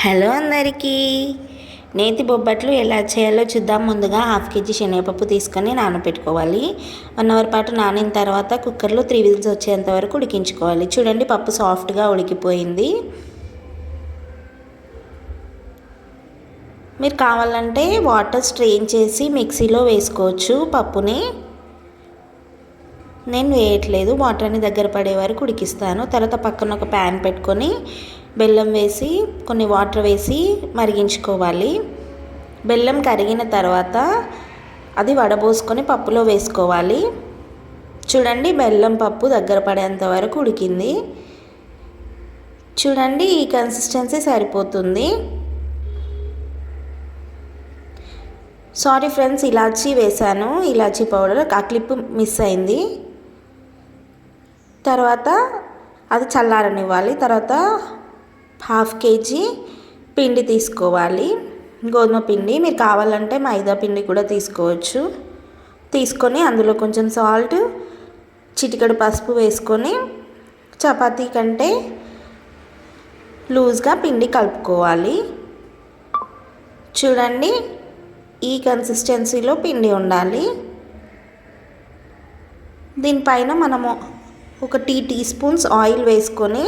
Hello అందరికీ. నేతి బొబ్బట్లు ఎలా చేయాలో చూద్దాం. ముందుగా హాఫ్ కేజీ శనగపప్పు తీసుకొని నానబెట్టుకోవాలి వన్ అవర్ పాటు నానిన తర్వాత కుక్కర్లో త్రీ విజిల్స్ వచ్చేంత వరకు ఉడికించుకోవాలి. చూడండి పప్పు సాఫ్ట్గా ఉడికిపోయింది. మీరు కావాలంటే వాటర్ స్ట్రెయిన్ చేసి మిక్సీలో వేసుకోవచ్చు పప్పుని. నేను వేయట్లేదు వాటర్ని దగ్గర పడే వరకు ఉడికిస్తాను. తర్వాత పక్కన ఒక ప్యాన్ పెట్టుకొని బెల్లం వేసి కొన్ని వాటర్ వేసి మరిగించుకోవాలి. బెల్లం కరిగిన తర్వాత అది వడబోసుకొని పప్పులో వేసుకోవాలి. చూడండి బెల్లం పప్పు దగ్గర పడేంత వరకు ఉడికింది. చూడండి ఈ కన్సిస్టెన్సీ సరిపోతుంది. సారీ ఫ్రెండ్స్ ఇలాచీ వేశాను ఇలాచీ పౌడర్ ఆ క్లిప్ మిస్ అయింది. తర్వాత అది చల్లారనివ్వాలి. తర్వాత హాఫ్ కేజీ పిండి తీసుకోవాలి. గోధుమ పిండి మీరు కావాలంటే మైదా పిండి కూడా తీసుకోవచ్చు. తీసుకొని అందులో కొంచెం సాల్ట్ చిటికెడు పసుపు వేసుకొని చపాతీ కంటే లూజ్గా పిండి కలుపుకోవాలి. చూడండి ఈ కన్సిస్టెన్సీలో పిండి ఉండాలి. దీనిపైన మనము ఒక టీ టీ స్పూన్స్ ఆయిల్ వేసుకొని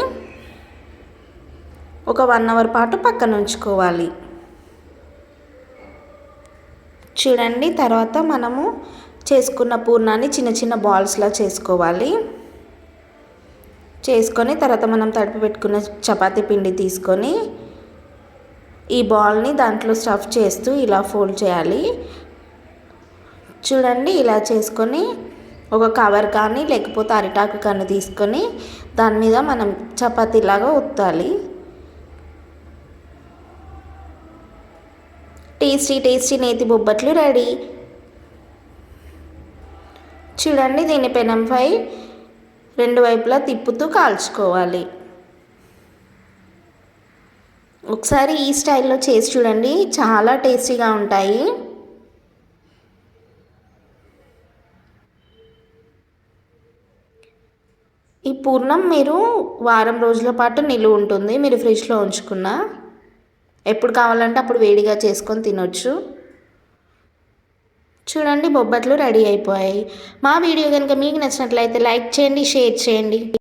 ఒక వన్ అవర్ పాటు పక్కన ఉంచుకోవాలి. చూడండి తర్వాత మనము చేసుకున్న పూర్ణాన్ని చిన్న చిన్న బాల్స్లా చేసుకోవాలి. చేసుకొని తర్వాత మనం తడిపి పెట్టుకున్న చపాతీ పిండి తీసుకొని ఈ బాల్ని దాంట్లో స్టఫ్ చేస్తూ ఇలా ఫోల్డ్ చేయాలి. చూడండి ఇలా చేసుకొని ఒక కవర్ కానీ లేకపోతే అరిటాకు కానీ తీసుకొని దాని మీద మనం చపాతీలాగా ఉత్తాలి టేస్టీ టేస్టీ నేతి బొబ్బట్లు రెడీ. చూడండి దీని పెనంపై రెండు వైపులా తిప్పుతూ కాల్చుకోవాలి. ఒకసారి ఈ స్టైల్లో చేసి చూడండి చాలా టేస్టీగా ఉంటాయి. ఈ పూర్ణం మీరు వారం రోజుల పాటు నిలువ ఉంటుంది మీరు ఫ్రిడ్జ్లో ఉంచుకున్న ఎప్పుడు కావాలంటే అప్పుడు వేడిగా చేసుకొని తినొచ్చు. చూడండి బొబ్బట్లు రెడీ అయిపోయాయి. మా వీడియో కనుక మీకు నచ్చినట్లయితే లైక్ చేయండి షేర్ చేయండి.